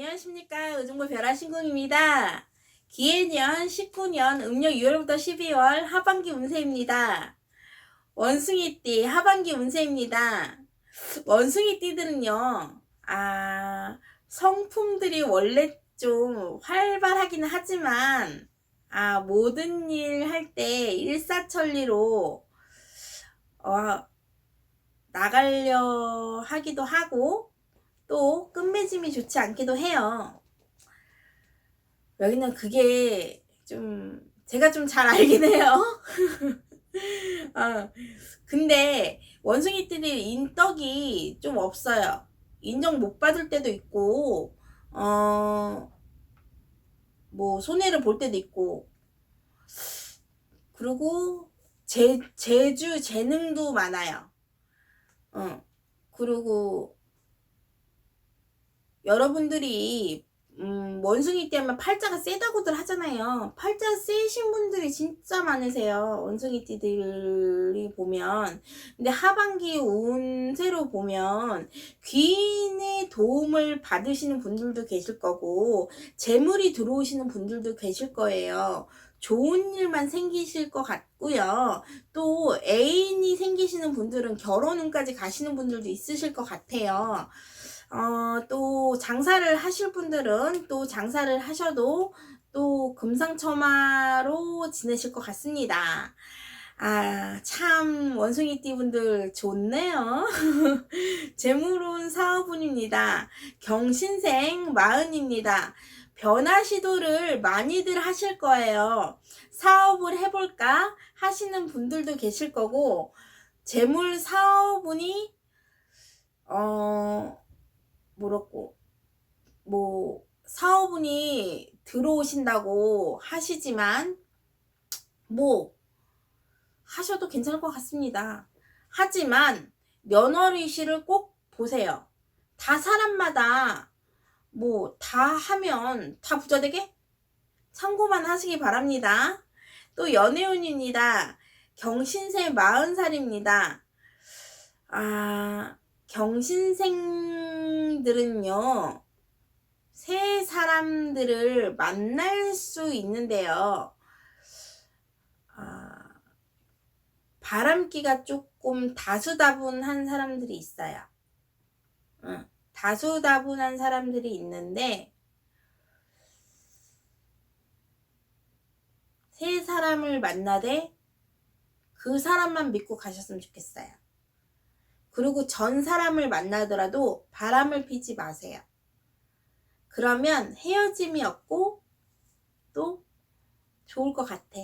안녕하십니까. 의정부 별아신궁입니다. 기해년 19년 음력 6월부터 12월 하반기 운세입니다. 원숭이띠 하반기 운세입니다. 원숭이띠들은요, 아, 성품들이 원래 좀 활발하기는 하지만, 아, 모든 일 할 때 일사천리로, 어, 나가려 하기도 하고, 또 끝맺음이 좋지 않기도 해요. 여기는 그게 좀 제가 좀 잘 알긴 해요. 어, 근데 원숭이들이 인덕이 좀 없어요. 인정 못 받을 때도 있고, 어, 뭐 손해를 볼 때도 있고, 그리고 제, 재주 재능도 많아요. 어, 그리고 여러분들이 음, 원숭이 때 하면 팔자가 세다고들 하잖아요. 팔자 세신 분들이 진짜 많으세요. 원숭이 띠들이 보면. 근데 하반기 운세로 보면 귀인의 도움을 받으시는 분들도 계실 거고 재물이 들어오시는 분들도 계실 거예요. 좋은 일만 생기실 것 같고요. 또 애인이 생기시는 분들은 결혼운까지 가시는 분들도 있으실 것 같아요. 어, 또 장사를 하실 분들은 또 장사를 하셔도 또 금상첨화로 지내실 것 같습니다. 아, 참, 원숭이띠 분들 좋네요. 재물운 사업운입니다. 경신생 마흔입니다. 변화 시도를 많이들 하실 거예요. 사업을 해볼까 하시는 분들도 계실 거고, 재물 사업운이, 어, 뭐랄고 뭐 사업운이 들어오신다고 하시지만 뭐 하셔도 괜찮을 것 같습니다. 하지만 며느리실을 꼭 보세요. 다 사람마다 뭐 다 하면 다 부자 되게 참고만 하시기 바랍니다. 또 연애운입니다. 경신세 40살입니다. 아, 경신생들은요, 새 사람들을 만날 수 있는데요. 아, 바람기가 조금 다수다분한 사람들이 있어요. 응, 다수다분한 사람들이 있는데, 새 사람을 만나되 그 사람만 믿고 가셨으면 좋겠어요. 그리고 전 사람을 만나더라도 바람을 피지 마세요. 그러면 헤어짐이 없고 또 좋을 것 같아.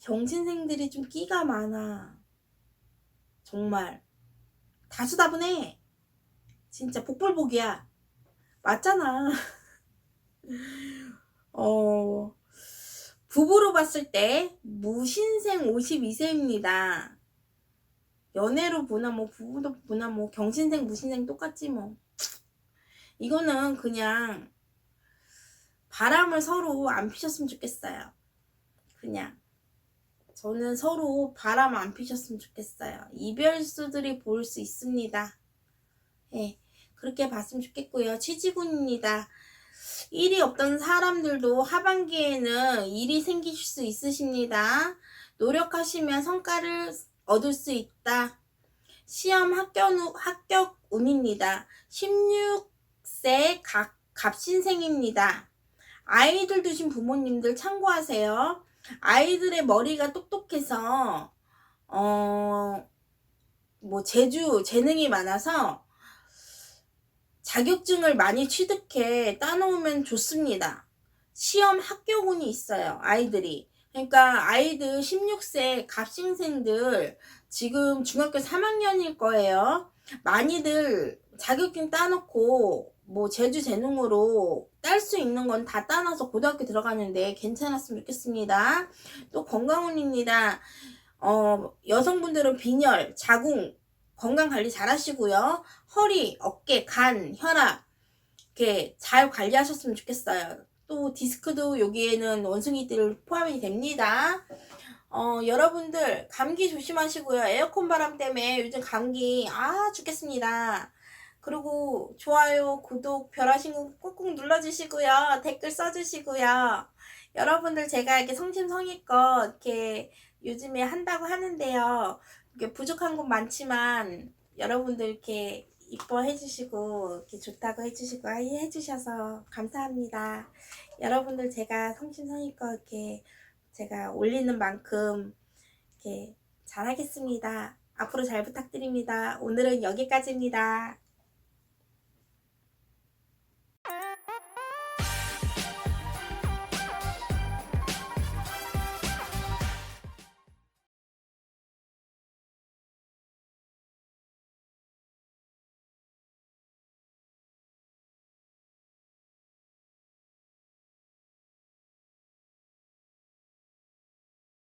경신생들이 좀 끼가 많아. 정말. 다수다분해. 진짜 복불복이야. 맞잖아. 어, 부부로 봤을 때 무신생 52세입니다. 연애로 보나 뭐 부부도 보나 뭐 경신생 무신생 똑같지 뭐. 이거는 그냥 바람을 서로 안 피셨으면 좋겠어요. 그냥 저는 서로 바람 안 피셨으면 좋겠어요. 이별수들이 보일 수 있습니다. 예 그렇게 봤으면 좋겠고요. 취지군입니다. 일이 없던 사람들도 하반기에는 일이 생기실 수 있으십니다. 노력하시면 성과를 얻을 수 있다. 시험 합격, 합격 운입니다. 16세 각, 갑신생입니다. 아이들 두신 부모님들 참고하세요. 아이들의 머리가 똑똑해서, 어, 뭐, 재주, 재능이 많아서 자격증을 많이 취득해 따놓으면 좋습니다. 시험 합격운이 있어요, 아이들이. 그러니까 아이들 16세 갑신생들 지금 중학교 3학년일 거예요. 많이들 자격증 따놓고 뭐 제주 재능으로 딸 수 있는 건 다 따놔서 고등학교 들어가는데 괜찮았으면 좋겠습니다. 또 건강운입니다. 어, 여성분들은 빈혈, 자궁, 건강 관리 잘 하시고요. 허리, 어깨, 간, 혈압 이렇게 잘 관리하셨으면 좋겠어요. 또 디스크도 여기에는 원숭이들 포함이 됩니다. 어, 여러분들 감기 조심하시고요. 에어컨 바람 때문에 요즘 감기 아 죽겠습니다. 그리고 좋아요, 구독, 별하신 거 꾹꾹 눌러주시고요. 댓글 써주시고요. 여러분들 제가 이렇게 성심성의껏 이렇게 요즘에 한다고 하는데요. 이게 부족한 건 많지만 여러분들 이렇게 이뻐해 주시고 이렇게 좋다고 해 주시고 아예 해주셔서 감사합니다. 여러분들 제가 성심성의껏 이렇게 제가 올리는 만큼 이렇게 잘하겠습니다. 앞으로 잘 부탁드립니다. 오늘은 여기까지입니다.